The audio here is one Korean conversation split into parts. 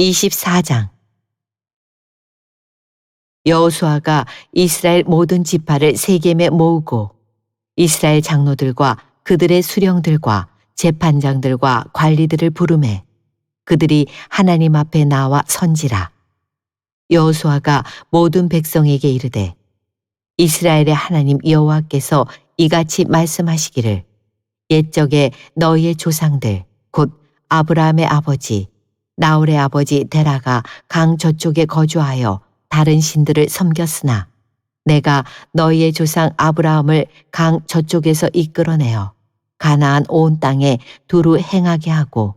24장. 여호수아가 이스라엘 모든 지파를 세겜에 모으고 이스라엘 장로들과 그들의 수령들과 재판장들과 관리들을 부르매 그들이 하나님 앞에 나와 선지라. 여호수아가 모든 백성에게 이르되 이스라엘의 하나님 여호와께서 이같이 말씀하시기를 옛적에 너희의 조상들 곧 아브라함의 아버지 나홀의 아버지 데라가 강 저쪽에 거주하여 다른 신들을 섬겼으나 내가 너희의 조상 아브라함을 강 저쪽에서 이끌어내어 가나안 온 땅에 두루 행하게 하고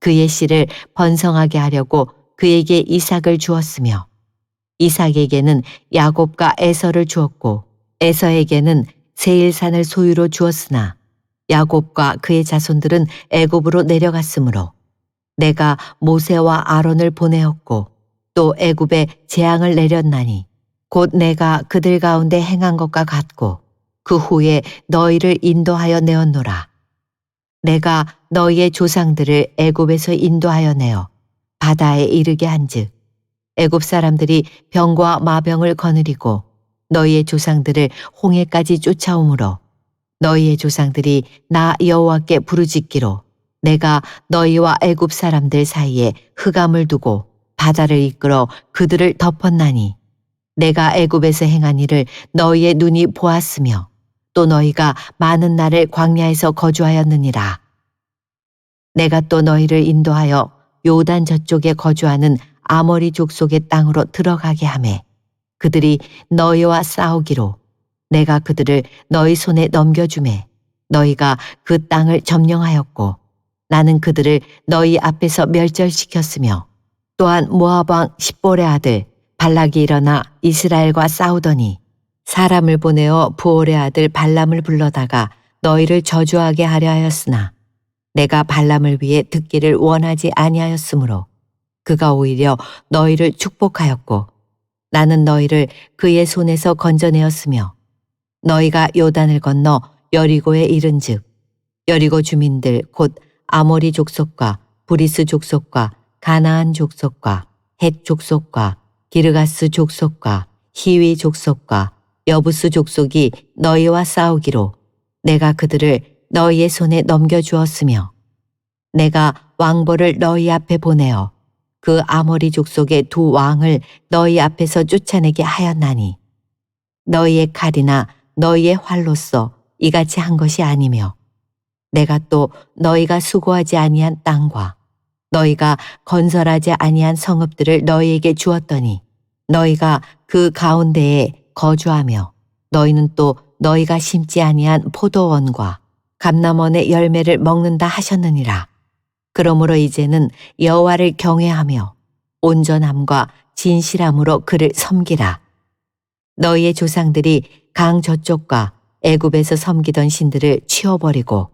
그의 씨를 번성하게 하려고 그에게 이삭을 주었으며 이삭에게는 야곱과 에서를 주었고 에서에게는 세일산을 소유로 주었으나 야곱과 그의 자손들은 애굽으로 내려갔으므로 내가 모세와 아론을 보내었고 또 애굽에 재앙을 내렸나니 곧 내가 그들 가운데 행한 것과 같고 그 후에 너희를 인도하여 내었노라. 내가 너희의 조상들을 애굽에서 인도하여 내어 바다에 이르게 한즉 애굽 사람들이 병과 마병을 거느리고 너희의 조상들을 홍해까지 쫓아오므로 너희의 조상들이 나 여호와께 부르짖기로 내가 너희와 애굽 사람들 사이에 흑암을 두고 바다를 이끌어 그들을 덮었나니 내가 애굽에서 행한 일을 너희의 눈이 보았으며 또 너희가 많은 날을 광야에서 거주하였느니라. 내가 또 너희를 인도하여 요단 저쪽에 거주하는 아모리 족속의 땅으로 들어가게 하매 그들이 너희와 싸우기로 내가 그들을 너희 손에 넘겨주매 너희가 그 땅을 점령하였고 나는 그들을 너희 앞에서 멸절시켰으며 또한 모압 왕 십볼의 아들 발락이 일어나 이스라엘과 싸우더니 사람을 보내어 부올의 아들 발람을 불러다가 너희를 저주하게 하려 하였으나 내가 발람을 위해 듣기를 원하지 아니하였으므로 그가 오히려 너희를 축복하였고 나는 너희를 그의 손에서 건져내었으며 너희가 요단을 건너 여리고에 이른즉 여리고 주민들 곧 아모리 족속과 브리스 족속과 가나안 족속과 헷 족속과 기르가스 족속과 히위 족속과 여부스 족속이 너희와 싸우기로 내가 그들을 너희의 손에 넘겨주었으며 내가 왕벌을 너희 앞에 보내어 그 아모리 족속의 두 왕을 너희 앞에서 쫓아내게 하였나니 너희의 칼이나 너희의 활로써 이같이 한 것이 아니며 내가 또 너희가 수고하지 아니한 땅과 너희가 건설하지 아니한 성읍들을 너희에게 주었더니 너희가 그 가운데에 거주하며 너희는 또 너희가 심지 아니한 포도원과 감남원의 열매를 먹는다 하셨느니라. 그러므로 이제는 여호와를 경외하며 온전함과 진실함으로 그를 섬기라. 너희의 조상들이 강 저쪽과 애굽에서 섬기던 신들을 치워버리고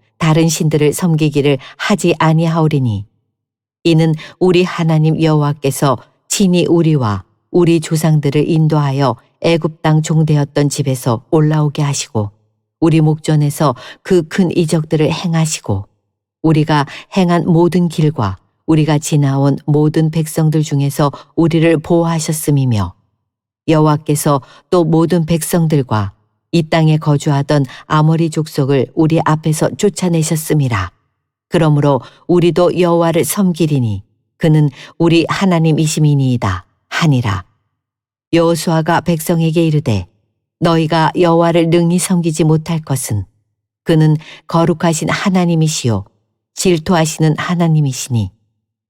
다른 신들을 섬기기를 하지 아니하오리니. 이는 우리 하나님 여호와께서 친히 우리와 우리 조상들을 인도하여 애굽 땅 종되었던 집에서 올라오게 하시고 우리 목전에서 그 큰 이적들을 행하시고 우리가 행한 모든 길과 우리가 지나온 모든 백성들 중에서 우리를 보호하셨음이며 여호와께서 또 모든 백성들과 이 땅에 거주하던 아모리 족속을 우리 앞에서 쫓아내셨음이라. 그러므로 우리도 여호와를 섬기리니 그는 우리 하나님이심이니이다 하니라. 여호수아가 백성에게 이르되 너희가 여호와를 능히 섬기지 못할 것은 그는 거룩하신 하나님이시요 질투하시는 하나님이시니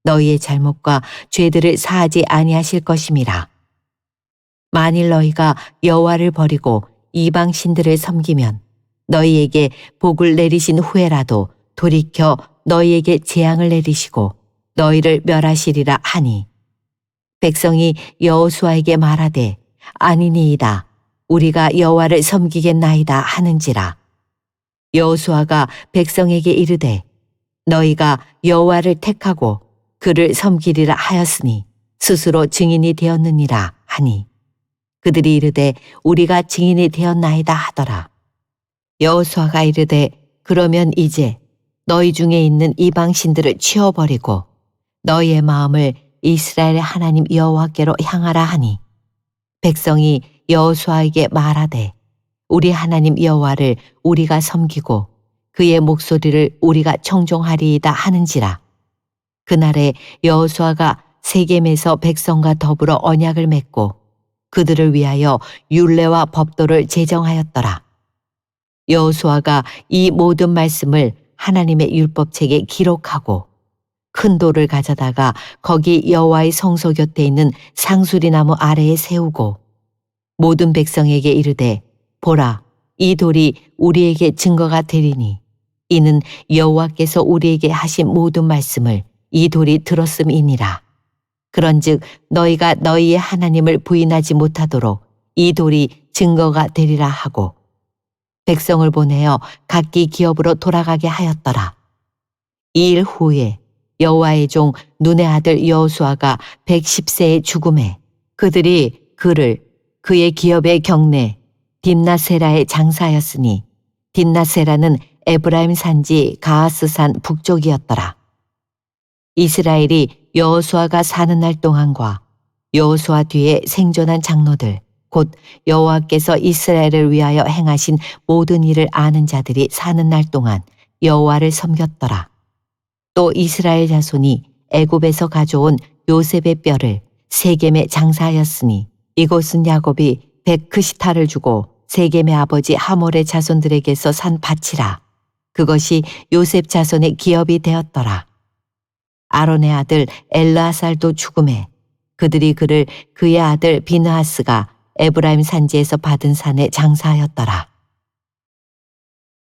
너희의 잘못과 죄들을 사하지 아니하실 것임이라. 만일 너희가 여호와를 버리고 이방 신들을 섬기면 너희에게 복을 내리신 후에라도 돌이켜 너희에게 재앙을 내리시고 너희를 멸하시리라 하니. 백성이 여호수아에게 말하되 아니니이다. 우리가 여호와를 섬기겠나이다 하는지라. 여호수아가 백성에게 이르되 너희가 여호와를 택하고 그를 섬기리라 하였으니 스스로 증인이 되었느니라 하니 그들이 이르되 우리가 증인이 되었나이다 하더라. 여호수아가 이르되 그러면 이제 너희 중에 있는 이방 신들을 치워버리고 너희의 마음을 이스라엘의 하나님 여호와께로 향하라 하니 백성이 여호수아에게 말하되 우리 하나님 여호와를 우리가 섬기고 그의 목소리를 우리가 청종하리이다 하는지라. 그날에 여호수아가 세겜에서 백성과 더불어 언약을 맺고 그들을 위하여 율례와 법도를 제정하였더라. 여호수아가 이 모든 말씀을 하나님의 율법책에 기록하고 큰 돌을 가져다가 거기 여호와의 성소 곁에 있는 상수리 나무 아래에 세우고 모든 백성에게 이르되 보라 이 돌이 우리에게 증거가 되리니 이는 여호와께서 우리에게 하신 모든 말씀을 이 돌이 들었음이니라 그런즉 너희가 너희의 하나님을 부인하지 못하도록 이 돌이 증거가 되리라 하고 백성을 보내어 각기 기업으로 돌아가게 하였더라. 이 일 후에 여호와의 종 눈의 아들 여호수아가 110세의 죽음에 그들이 그를 그의 기업의 경내 딥나세라에 장사하였으니 딥나세라는 에브라임 산지 가하스산 북쪽이었더라. 이스라엘이 여호수아가 사는 날 동안과 여호수아 뒤에 생존한 장로들 곧 여호와께서 이스라엘을 위하여 행하신 모든 일을 아는 자들이 사는 날 동안 여호와를 섬겼더라. 또 이스라엘 자손이 애굽에서 가져온 요셉의 뼈를 세겜에 장사하였으니 이곳은 야곱이 백크시타를 주고 세겜의 아버지 하몰의 자손들에게서 산 밭이라. 그것이 요셉 자손의 기업이 되었더라. 아론의 아들 엘라살도 죽음에 그들이 그를 그의 아들 비느하스가 에브라임 산지에서 받은 산에 장사하였더라.